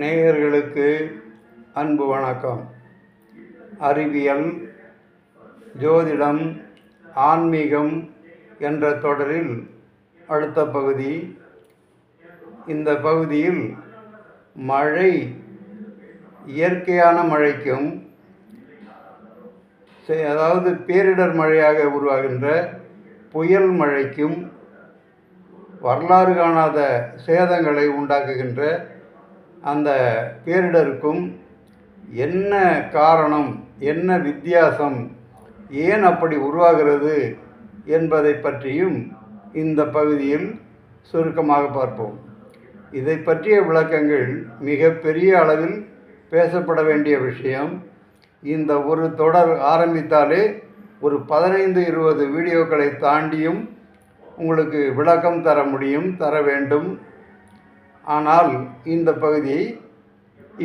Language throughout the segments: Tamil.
நேயர்களுக்கு அன்பு வணக்கம். அறிவியல் ஜோதிடம் ஆன்மீகம் என்ற தொடரில் அடுத்த பகுதி. இந்த பகுதியில் மழை இயற்கையான மழைக்கும் அதாவது பேரிடர் மழையாக உருவாகின்ற புயல் மழைக்கும் வரலாறு காணாத சேதங்களை உண்டாக்குகின்ற அந்த பேரிடருக்கும் என்ன காரணம் என்ன வித்தியாசம் ஏன் அப்படி உருவாகிறது என்பதை பற்றியும் இந்த பகுதியில் சுருக்கமாக பார்ப்போம். இதை பற்றிய விளக்கங்கள் மிக பெரிய அளவில் பேசப்பட வேண்டிய விஷயம். இந்த ஒரு தொடர் ஆரம்பித்தாலே ஒரு பதினைந்து இருபது வீடியோக்களை தாண்டியும் உங்களுக்கு விளக்கம் தர முடியும் தர வேண்டும். ஆனால் இந்த பகுதியை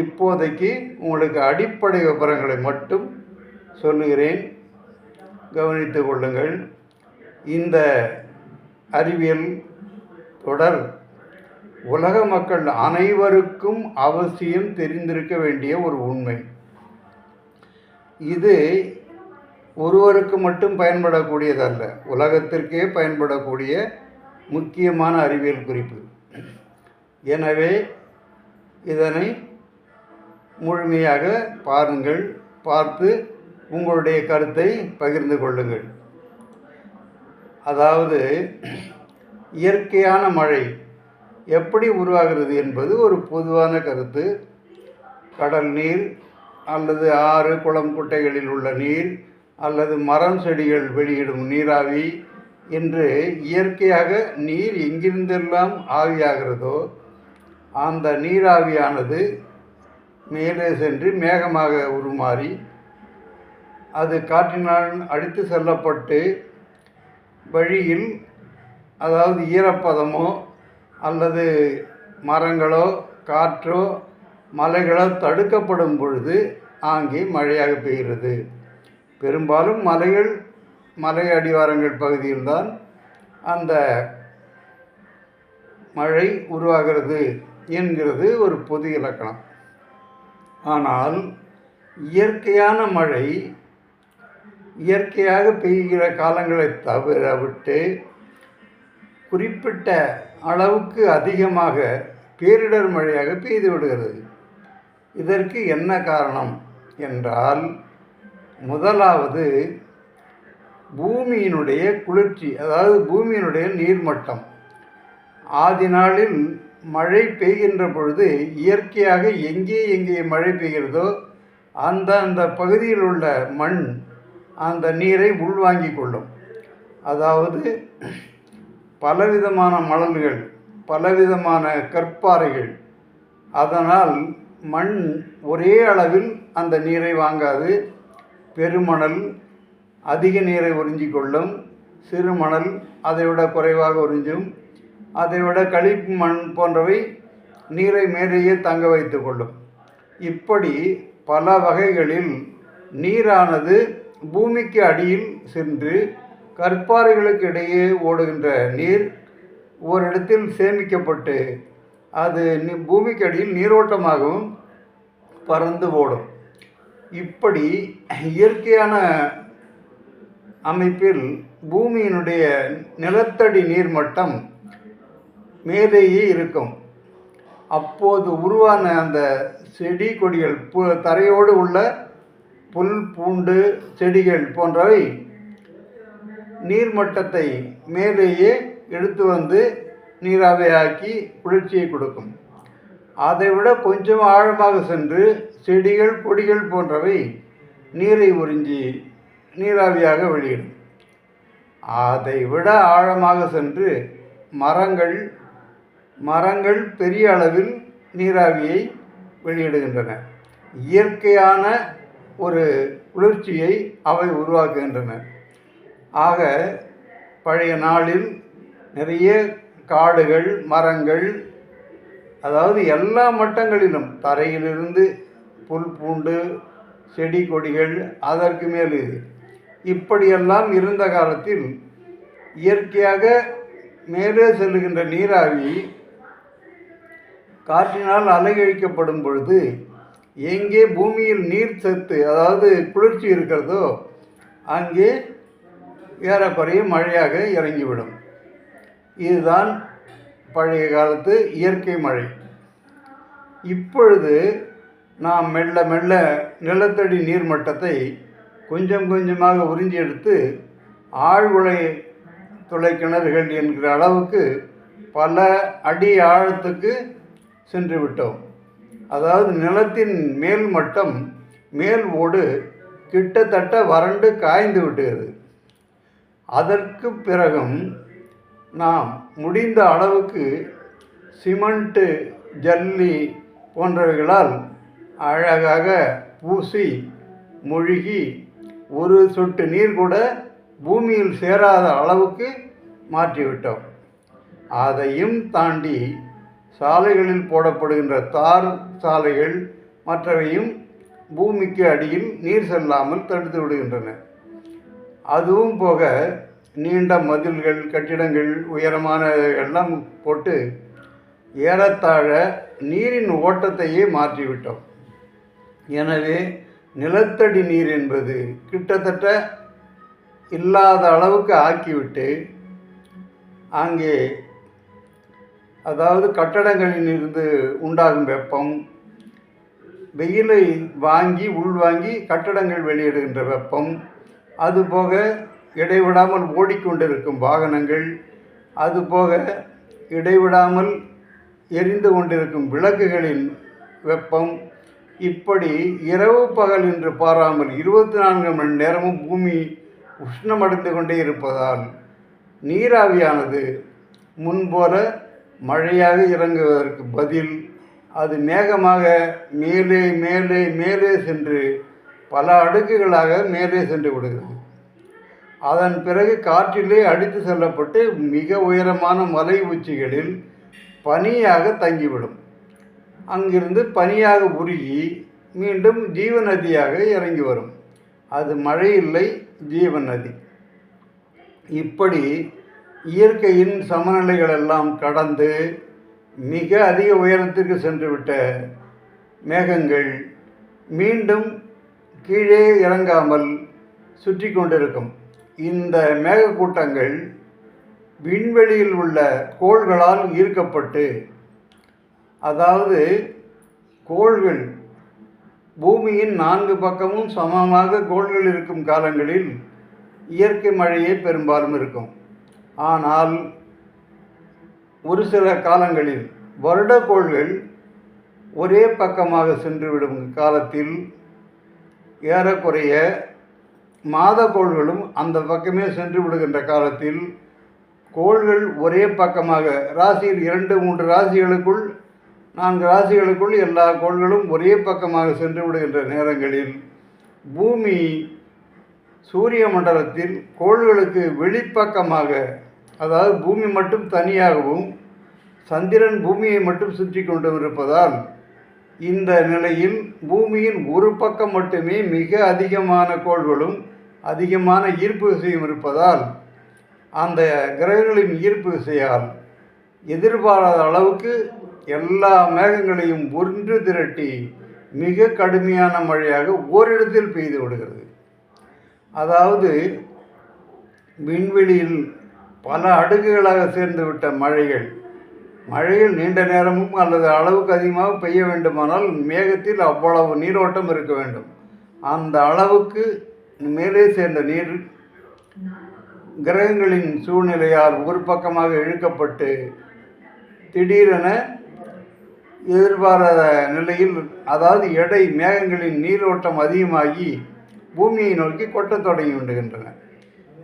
இப்போதைக்கு உங்களுக்கு அடிப்படை விவரங்களை மட்டும் சொல்லுகிறேன். கவனித்து கொள்ளுங்கள். இந்த அறிவியல் தொடர் உலக மக்கள் அனைவருக்கும் அவசியம் தெரிந்திருக்க வேண்டிய ஒரு உண்மை. இது ஒருவருக்கு மட்டும் பயன்படக்கூடியதல்ல. உலகத்திற்கே பயன்படக்கூடிய முக்கியமான அறிவியல் குறிப்பு. எனவே இதனை முழுமையாக பாருங்கள் பார்த்து உங்களுடைய கருத்தை பகிர்ந்து கொள்ளுங்கள். அதாவது இயற்கையான மழை எப்படி உருவாகிறது என்பது ஒரு பொதுவான கருத்து. கடல் நீர் அல்லது ஆறு குளம் குட்டைகளில் உள்ள நீர் அல்லது மரம் செடிகள் வெளியிடும் நீராவி என்று இயற்கையாக நீர் எங்கிருந்தெல்லாம் ஆவியாகிறதோ அந்த நீராவியானது மேலே சென்று மேகமாக உருமாறி அது காற்றினால் அடித்து செல்லப்பட்டு வழியில் அதாவது ஈரப்பதமோ அல்லது மரங்களோ காற்றோ மலைகளோ தடுக்கப்படும் பொழுது ஆங்கே மழையாக பெய்கிறது. பெரும்பாலும் மலைகள் மலை அடிவாரங்கள் பகுதியில்தான் அந்த மழை உருவாகிறது. என்கிறது ஒரு பொது இலக்கணம். ஆனால் இயற்கையான மழை இயற்கையாக பெய்கிற காலங்களை தவிர விட்டு குறிப்பிட்ட அளவுக்கு அதிகமாக பேரிடர் மழையாக பெய்து விடுகிறது. இதற்கு என்ன காரணம் என்றால் முதலாவது பூமியினுடைய குளிர்ச்சி அதாவது பூமியினுடைய நீர்மட்டம். ஆதி நாளில் மழை பெய்கின்ற பொழுது இயற்கையாக எங்கே எங்கே மழை பெய்கிறதோ அந்த அந்த பகுதியில் உள்ள மண் அந்த நீரை உள்வாங்கி கொள்ளும். அதாவது பலவிதமான மணல்கள் பலவிதமான கற்பாறைகள் அதனால் மண் ஒரே அளவில் அந்த நீரை வாங்காது. பெருமணல் அதிக நீரை உறிஞ்சிக்கொள்ளும் சிறுமணல் சிறு மணல் குறைவாக உறிஞ்சும். அதைவிட கழிப்பு மண் போன்றவை நீரை மேலேயே தங்க வைத்து கொள்ளும். இப்படி பல வகைகளில் நீரானது பூமிக்கு அடியில் சென்று கற்பாறைகளுக்கு இடையே ஓடுகின்ற நீர் ஓரிடத்தில் சேமிக்கப்பட்டு அது பூமிக்கு அடியில் நீரோட்டமாகவும் பறந்து ஓடும். இப்படி இயற்கையான அமைப்பில் பூமியினுடைய நிலத்தடி நீர்மட்டம் மேலேயே இருக்கும். அப்போது உருவான அந்த செடி கொடிகள் பு தரையோடு உள்ள புல் பூண்டு செடிகள் போன்றவை நீர்மட்டத்தை மேலேயே எடுத்து வந்து நீராவியாக்கி குளிர்ச்சியை கொடுக்கும். அதைவிட கொஞ்சம் ஆழமாக சென்று செடிகள் கொடிகள் போன்றவை நீரை உறிஞ்சி நீராவியாக வெளியிடும். அதை விட ஆழமாக சென்று மரங்கள் மரங்கள் பெரிய அளவில் நீராவியை வெளியிடுகின்றன. இயற்கையான ஒரு குளிர்ச்சியை அவை உருவாக்குகின்றன. ஆக பழைய நாளில் நிறைய காடுகள் மரங்கள் அதாவது எல்லா மட்டங்களிலும் தரையிலிருந்து புல் பூண்டு செடி கொடிகள் அதற்கு மேல் இது. இப்படியெல்லாம் இருந்த காலத்தில் இயற்கையாக மேலே செல்லுகின்ற நீராவி காற்றினால் அலைகழிக்கப்படும் பொழுது எங்கே பூமியில் நீர் சத்து அதாவது குளிர்ச்சி இருக்கிறதோ அங்கே ஏறக்குறைய மழையாக இறங்கிவிடும். இதுதான் பழைய காலத்து இயற்கை மழை. இப்பொழுது நாம் மெல்ல மெல்ல நிலத்தடி நீர் மட்டத்தை கொஞ்சம் கொஞ்சமாக உறிஞ்சி எடுத்து ஆழ்வுளை துளை கிணறுகள் என்கிற அளவுக்கு பல அடி ஆழத்துக்கு சென்று விட்டோம் அதாவது நிலத்தின் மேல் மட்டம் மேல் ஓடு கிட்டத்தட்ட வறண்டு காய்ந்து விட்டது. அதற்கு பிறகும் நாம் முடிந்த அளவுக்கு சிமெண்ட்டு ஜல்லி போன்றவைகளால் அழகாக பூசி மொழுகி ஒரு சொட்டு நீர் கூட பூமியில் சேராத அளவுக்கு மாற்றிவிட்டோம். அதையும் தாண்டி சாலைகளில் போடப்படுகின்ற தார் சாலைகள் மற்றவையும் பூமிக்கு அடியில் நீர் செல்லாமல் தடுத்து விடுகின்றன. அதுவும் போக நீண்ட மதில்கள் கட்டிடங்கள் உயரமான எல்லாம் போட்டு ஏறத்தாழ நீரின் ஓட்டத்தையே மாற்றிவிட்டோம். எனவே நிலத்தடி நீர் என்பது கிட்டத்தட்ட இல்லாத அளவுக்கு ஆக்கிவிட்டு அங்கே அதாவது கட்டடங்களில் இருந்து உண்டாகும் வெப்பம் வெயிலை வாங்கி உள்வாங்கி கட்டடங்கள் வெளியிடுகின்ற வெப்பம் அதுபோக இடைவிடாமல் ஓடிக்கொண்டிருக்கும் வாகனங்கள் அதுபோக இடைவிடாமல் எரிந்து கொண்டிருக்கும் விளக்குகளின் வெப்பம். இப்படி இரவு பகல் என்று பாராமல் இருபத்தி நான்கு மணி நேரமும் பூமி உஷ்ணமடைந்து கொண்டே இருப்பதால் நீராவியானது முன்போல மழையாக இறங்குவதற்கு பதில் அது மேகமாக மேலே மேலே மேலே சென்று பல அடுக்குகளாக மேலே சென்று விடுகிறது. அதன் பிறகு காற்றிலே அடித்து செல்லப்பட்டு மிக உயரமான மலை உச்சிகளில் பனியாக தங்கிவிடும். அங்கிருந்து பனியாக உருகி மீண்டும் ஜீவ நதியாக இறங்கி வரும். அது மழை இல்லை ஜீவ நதி இப்படி இயற்கையின் சமநிலைகள் எல்லாம் கடந்து மிக அதிக உயரத்திற்கு சென்றுவிட்ட மேகங்கள் மீண்டும் கீழே இறங்காமல் சுற்றி கொண்டிருக்கும். இந்த மேகக்கூட்டங்கள் விண்வெளியில் உள்ள கோள்களால் ஈர்க்கப்பட்டு அதாவது கோள்கள் பூமியின் நான்கு பக்கமும் சமமாக கோள்கள் இருக்கும் காலங்களில் இயற்கை மழையே பெரும்பாலும் இருக்கும். ஆனால் ஒரு சில காலங்களில் வருடக்கோள்கள் ஒரே பக்கமாக சென்றுவிடும் காலத்தில் ஏறக்குறைய மாதக்கோள்களும் அந்த பக்கமே சென்று விடுகின்ற காலத்தில் கோள்கள் ஒரே பக்கமாக ராசியில் இரண்டு மூன்று ராசிகளுக்குள் நான்கு ராசிகளுக்குள் எல்லா கோள்களும் ஒரே பக்கமாக சென்று விடுகின்ற நேரங்களில் பூமி சூரிய மண்டலத்தில் கோள்களுக்கு வெளிப்பக்கமாக அதாவது பூமி மட்டும் தனியாகவும் சந்திரன் பூமியை மட்டும் சுற்றி கொண்டு இருப்பதால் இந்த நிலையில் பூமியின் ஒரு பக்கம் மட்டுமே மிக அதிகமான கோள்களும் அதிகமான ஈர்ப்பு விசையும் இருப்பதால் அந்த கிரகங்களின் ஈர்ப்பு விசையால் எதிர்பாராத அளவுக்கு எல்லா மேகங்களையும் ஒன்று திரட்டி மிக கடுமையான மழையாக ஓரிடத்தில் பெய்து விடுகிறது. அதாவது விண்வெளியில் பல அடுக்குகளாக சேர்ந்து விட்ட மழைகள். மழையில் நீண்ட நேரமும் அல்லது அளவுக்கு அதிகமாக பெய்ய வேண்டுமானால் மேகத்தில் அவ்வளவு நீரோட்டம் இருக்க வேண்டும். அந்த அளவுக்கு மேலே சேர்ந்த நீர் கிரகங்களின் சூழ்நிலையால் ஒரு பக்கமாக இழுக்கப்பட்டு திடீரென எதிர்பாராத நிலையில் அதாவது எடை மேகங்களின் நீரோட்டம் அதிகமாகி பூமியை நோக்கி கொட்டத் தொடங்கி விடுகின்றன.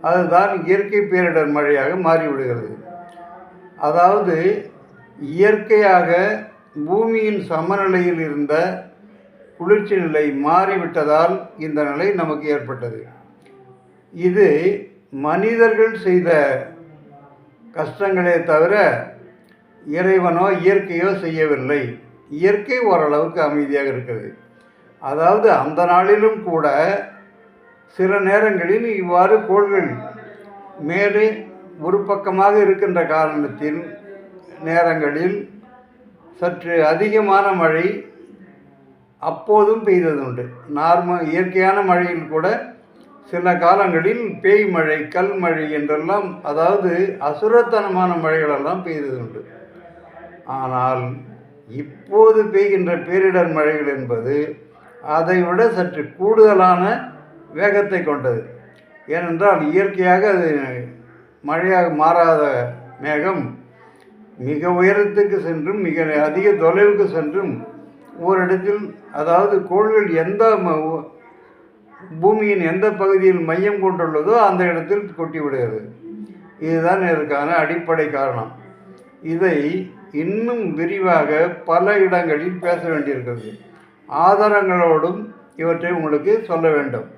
அதுதான் இயற்கை பேரிடர் மழையாக மாறிவிடுகிறது. அதாவது இயற்கையாக பூமியின் சமநிலையில் இருந்த குளிர்ச்சி நிலை மாறிவிட்டதால் இந்த நிலை நமக்கு ஏற்பட்டது. இது மனிதர்கள் செய்த கஷ்டங்களே தவிர இறைவனோ இயற்கையோ செய்யவில்லை. இயற்கை ஓரளவுக்கு அமைதியாக இருக்கிறது. அதாவது அந்த நாளிலும் கூட சில நேரங்களில் இவ்வாறு கோள்கள் மேலே ஒரு பக்கமாக இருக்கின்ற காரணத்தின் நேரங்களில் சற்று அதிகமான மழை அப்போதும் பெய்ததுண்டு. நார்மல் இயற்கையான மழையில் கூட சில காலங்களில் பேய் மழை கல் மழை என்றெல்லாம் அதாவது அசுரத்தனமான மழைகளெல்லாம் பெய்ததுண்டு. ஆனால் இப்போது பெய்கின்ற பேரிடர் மழைகள் என்பது அதை விட சற்று கூடுதலான வேகத்தை கொண்டது. ஏனென்றால் இயற்கையாக அது மழையாக மாறாத மேகம் மிக உயரத்துக்கு சென்றும் மிக அதிக தொலைவுக்கு சென்றும் ஓரிடத்தில் அதாவது கோள்கள் எந்த பூமியின் எந்த பகுதியில் மையம் கொண்டுள்ளதோ அந்த இடத்தில் கொட்டி விடுகிறது இதுதான் இதற்கான அடிப்படை காரணம். இதை இன்னும் விரிவாக பல இடங்களில் பேச வேண்டியிருக்கிறது. ஆதாரங்களோடும் இவற்றை உங்களுக்கு சொல்ல வேண்டும்.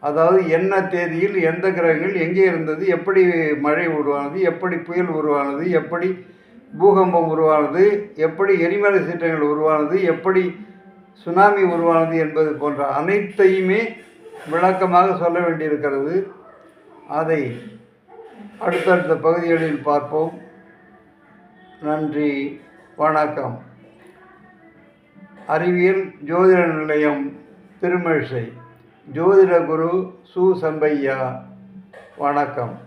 அதாவது என்ன தேதியில் எந்த கிரகங்கள் எங்கே இருந்தது எப்படி மழை உருவானது எப்படி புயல் உருவானது எப்படி பூகம்பம் உருவானது எப்படி எரிமலை சீற்றங்கள் உருவானது எப்படி சுனாமி உருவானது என்பது போன்ற அனைத்தையுமே விளக்கமாக சொல்ல வேண்டியிருக்கிறது. அதை அடுத்தடுத்த பகுதிகளில் பார்ப்போம். நன்றி வணக்கம். அறிவியல் ஜோதிட நிலையம் திருமழிசை. ஜோதிட குரு சு சம்பையா. வணக்கம்.